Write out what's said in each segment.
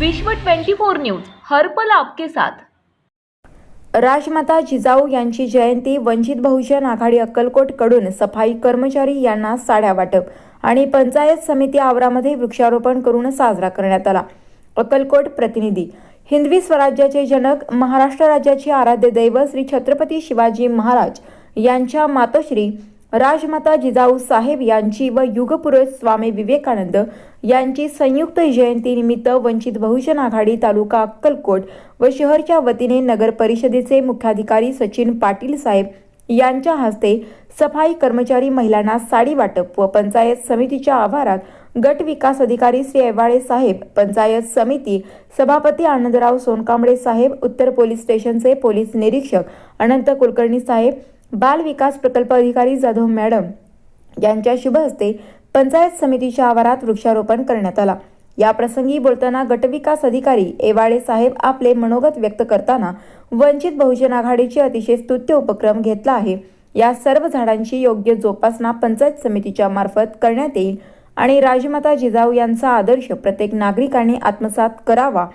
विश्व 24 न्यूज हर्पल आपके साथ. राजमाता जिजाऊ यांची जयंती वंचित बहुजन आघाडी अक्कलकोटकडून सफाई कर्मचारी यांना साड्या वाटप आणि पंचायत समिती आवरामध्ये वृक्षारोपण करून साजरा करण्यात आला. अक्कलकोट प्रतिनिधी हिंदवी स्वराज्याचे जनक महाराष्ट्र राज्याचे आराध्य दैव श्री छत्रपती शिवाजी महाराज यांच्या मातोश्री राजमाता जिजाऊ साहेब यांची व युगपुरुष स्वामी विवेकानंद यांची संयुक्त जयंतीनिमित्त वंचित बहुजन आघाडी तालुका अक्कलकोट व शहरच्या वतीने नगर परिषदेचे मुख्याधिकारी सचिन पाटील साहेब यांच्या हस्ते सफाई कर्मचारी महिलांना साडी वाटप व पंचायत समितीच्या आवारात गट विकास अधिकारी श्री एवाळे साहेब पंचायत समिती सभापती आनंदराव सोनकांबळे साहेब उत्तर पोलीस स्टेशनचे पोलीस निरीक्षक अनंत कुलकर्णी साहेब बाल विकास प्रकल्प अधिकारी जाधव मॅडम यांच्या शुभ हस्ते पंचायत समितीच्या आवारात वृक्षारोपण करण्यात आला. या प्रसंगी बोलताना गटविकास अधिकारी एवाळे साहेब आपले मनोगत व्यक्त करताना वंचित बहुजन आघाडीचे अतिशय स्तुत्य उपक्रम घेतला आहे. या सर्व झाडांची योग्य जोपासना पंचायत समितीच्या मार्फत करण्यात येईल आणि राजमाता जिजाऊ यांचा आदर्श प्रत्येक नागरिकांनी आत्मसात करावा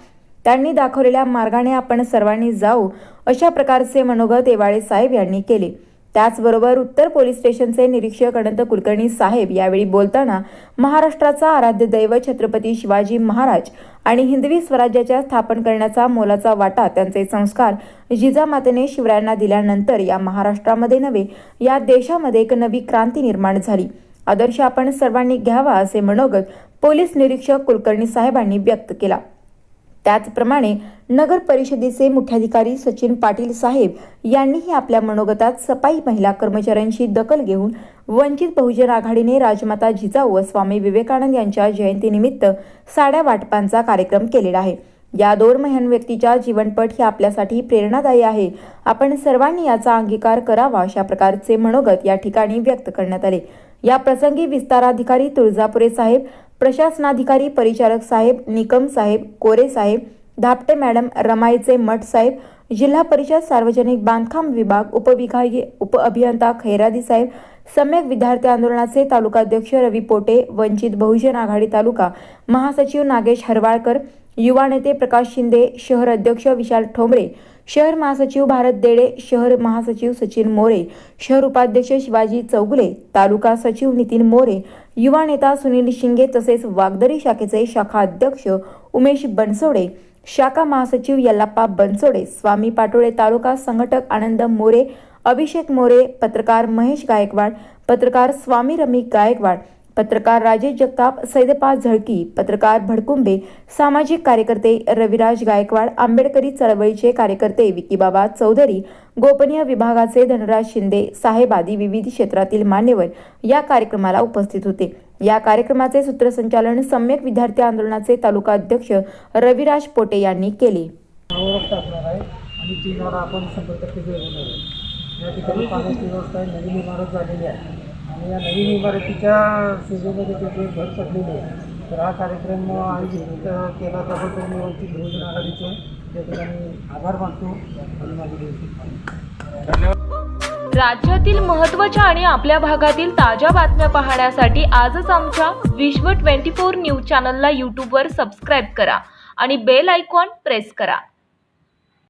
त्यांनी दाखवलेल्या मार्गाने आपण सर्वांनी जाऊ अशा प्रकारचे मनोगत एवाळे साहेब यांनी केले. त्याचबरोबर उत्तर पोलीस स्टेशनचे निरीक्षक अनंत कुलकर्णी साहेब यावेळी बोलताना महाराष्ट्राचा आराध्य दैव छत्रपती शिवाजी महाराज आणि हिंदवी स्वराज्याच्या स्थापन करण्याचा मोलाचा वाटा त्यांचे संस्कार जिजामातेने शिवरायांना दिल्यानंतर या महाराष्ट्रामध्ये नव्हे या देशामध्ये एक नवी क्रांती निर्माण झाली. आदर्श आपण सर्वांनी घ्यावा असे मनोगत पोलीस निरीक्षक कुलकर्णी साहेबांनी व्यक्त केला. त्याचप्रमाणे नगर परिषदेचे मुख्याधिकारी सचिन पाटील साहेब यांनीही आपल्या मनोगतात सपाई महिला कर्मचाऱ्यांची दखल घेऊन वंचित बहुजन आघाडीने राजमाता जिजाऊ व स्वामी विवेकानंद यांच्या जयंतीनिमित्त साड्या वाटपांचा कार्यक्रम केलेला आहे. या दोन महान व्यक्तीच्या जीवनपट ही आपल्यासाठी प्रेरणादायी आहे. आपण सर्वांनी याचा अंगीकार करावा अशा प्रकारचे मनोगत या ठिकाणी व्यक्त करण्यात आले. या प्रसंगी विस्ताराधिकारी तुळजापुरे साहेब प्रशासनाधिकारी परिचारक साहेब निकम साहेब कोरे साहेब धापटे मॅडम रमाईचे मठ साहेब जिल्हा परिषद सार्वजनिक बांधकाम विभाग उपविभागीय उप अभियंता खैरादी साहेब सम्यक विद्यार्थी आंदोलनाचे तालुकाध्यक्ष रवी पोटे वंचित बहुजन आघाडी तालुका महासचिव नागेश हरवाळकर युवा नेते प्रकाश शिंदे शहर अध्यक्ष विशाल ठोंबरे शहर महासचिव भारत देडे शहर महासचिव सचिन मोरे शहर उपाध्यक्ष शिवाजी चौगुले तालुका सचिव नितीन मोरे युवा नेता सुनील शिंगे तसेच वागदरी शाखेचे शाखा अध्यक्ष उमेश बनसोडे शाखा महासचिव यल्लाप्पा बनसोडे स्वामी पाटोळे तालुका संघटक आनंद मोरे अभिषेक मोरे पत्रकार महेश गायकवाड पत्रकार स्वामी रमी गायकवाड पत्रकार राजेश जगताप सैदपा झळकी पत्रकार भडकुंबे सामाजिक कार्यकर्ते रविराज गायकवाड आंबेडकरी चळवळीचे कार्यकर्ते विकीबाबा चौधरी गोपनीय विभागाचे धनराज शिंदे साहेब आदी विविध क्षेत्रातील मान्यवर या कार्यक्रमाला उपस्थित होते. या कार्यक्रमाचे सूत्रसंचालन सम्यक विद्यार्थी आंदोलनाचे तालुका अध्यक्ष रविराज पोटे यांनी केले. आणि आपण शंभर टक्के या ठिकाणी पाण्याची व्यवस्था आहे नवीन इमारत झालेली आहे. आणि या नवीन इमारतीच्या सेवेमध्ये त्याची भर पडलेली आहे. तर हा कार्यक्रम आयोजित केला त्याबद्दल मी वंचित बहुजन आघाडीचे त्या ठिकाणी आभार मानतो. आणि माझी धन्यवाद राज्यातील महत्त्वाच्या आणि आपल्या भागातील ताज्या बातम्या पाहण्यासाठी आजच आमच्या विश्व 24 न्यूज चॅनलला यूट्यूबवर सबस्क्राईब करा आणि बेल आयकॉन प्रेस करा.